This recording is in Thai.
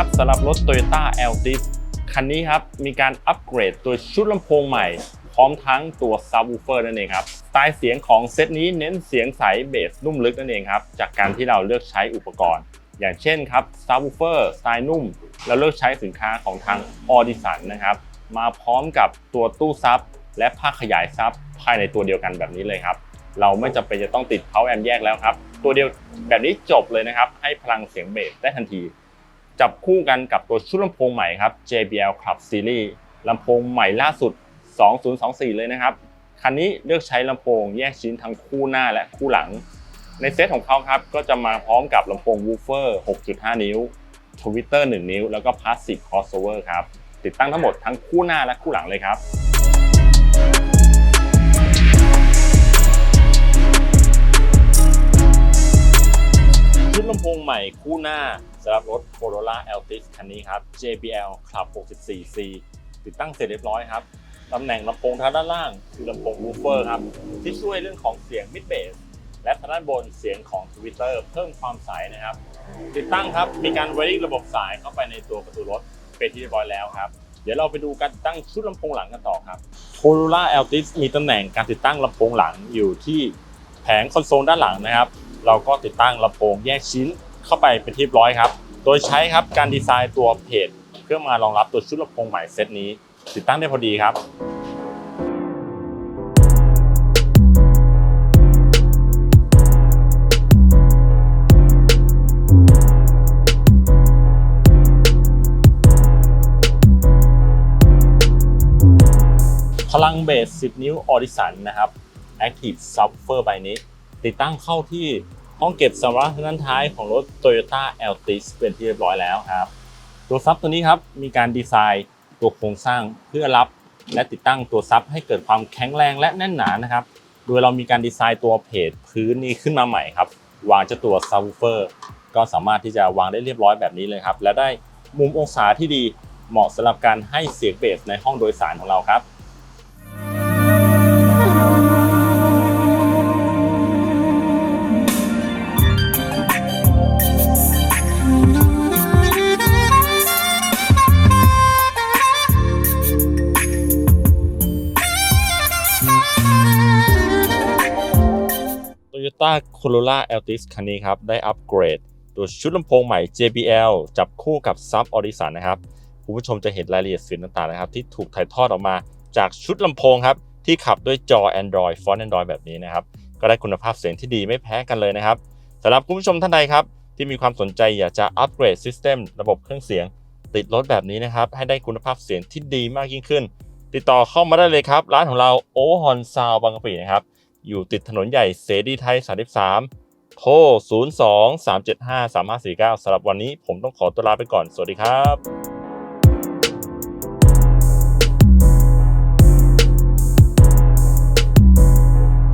ครับสำหรับรถ Toyota Altis คันนี้ครับมีการอัปเกรดตัวชุดลำโพงใหม่ พร้อมทั้งตัว Subwoofer นั่นเองครับสไตล์เสียงของเซตนี้เน้นเสียงใสเบสนุ่มลึกนั่นเองครับจากการที่เราเลือกใช้อุปกรณ์ อย่างเช่นครับ Subwoofer สไตล์นุ่ม เราเลือกใช้สินค้าของทาง Audison นะครับมาพร้อมกับตัวตู้ซับและผ้าขยายซับภายในตัวเดียวกันแบบนี้เลยครับเราไม่จำเป็นจะต้องติด power amp แยกแล้วครับ ตัวเดียวแบบนี้จบเลยนะครับ ให้พลังเสียงเบสได้ทันที จับคู่กันกับตัวชุดลำโพงใหม่ครับ JBL Club Series ลำโพงใหม่ล่าสุด 2024 เลยนะครับ คันนี้เลือกใช้ลำโพงแยกชิ้นทั้งคู่หน้าและคู่หลัง ในเซตของเขาครับก็จะมาพร้อมกับลำโพง woofer 6.5 นิ้วทวิตเตอร์1นิ้ว แล้วก็ passive crossover ครับ ติดตั้งทั้งหมดทั้งคู่หน้าและคู่หลังเลยครับ ใหม่คู่หน้าสำหรับรถ Corolla Altis คันนี้ครับ JBL Club 64C ติดตั้งเสร็จเรียบร้อยครับตำแหน่งลำโพงทางด้านล่าง คือลำโพง woofer ครับ ที่ช่วยเรื่องของเสียง mid bass และทางด้านบนเสียงของ Twitter เพิ่มความใสนะครับ ติดตั้งครับมีการ wiring ระบบสายเข้าไปในตัวประตูรถเป็นที่เรียบร้อยแล้วครับ เดี๋ยวเราไปดูการติดตั้งชุดลำโพงหลังกันต่อครับ Corolla Altis มีตำแหน่งการติดตั้งลำโพงหลังอยู่ที่แผงคอนโซลด้านหลังนะครับ เราก็ติดตั้งลำโพงแยกชิ้น เข้าไปเป็นที่ร้อยครับ โดยใช้ครับการดีไซน์ตัวเพจเพื่อมารองรับตัวชุดลำโพงใหม่เซตนี้ ติดตั้งได้พอดีครับพลังเบส 10 นิ้วออดิสันนะครับ Active Subwoofer ใบนี้ ติดตั้งเข้าที่ ห้องเก็บสัมภาระทางด้านท้ายของรถ Toyota Altis เป็นที่เรียบร้อยแล้วครับ ตัวซับตัวนี้ครับมีการดีไซน์ตัวโครงสร้างเพื่อรับและติดตั้งตัวซับให้เกิดความแข็งแรงและแน่นหนานะครับ โดยเรามีการดีไซน์ตัวเพจพื้นนี้ขึ้นมาใหม่ครับ วางเจ้าตัว Subwoofer ก็สามารถที่จะวางได้เรียบร้อยแบบนี้เลยครับ และได้มุมองศาที่ดีเหมาะสำหรับการให้เสียงเบสในห้องโดยสารของเราครับ Toyota Corolla Altis คันนี้ครับ ได้อัปเกรด ตัวชุดลำโพงใหม่ JBL จับคู่กับ Sub Audison นะครับ คุณผู้ชมจะเห็นรายละเอียดเสียงต่างๆนะครับ ที่ถูกถ่ายทอดออกมาจากชุดลำโพงครับ ที่ขับด้วยจอ Android ฟอนต์ Android แบบนี้นะครับ ก็ได้คุณภาพเสียงที่ดีไม่แพ้กันเลยนะครับสำหรับคุณผู้ชมท่านใดครับ ที่มีความสนใจอยากจะอัปเกรด System ระบบเครื่องเสียง ติดรถแบบนี้นะครับให้ได้คุณภาพเสียงที่ดีมากยิ่งขึ้น ติดต่อเข้ามาได้เลยครับ ร้านของเรา Overhorn Sound บางกะปินะครับ อยู่ติดถนนใหญ่เสรีไทย 33 โทร 02 375 3549สำหรับวันนี้ผมต้องขอตัวลาไปก่อน สวัสดีครับ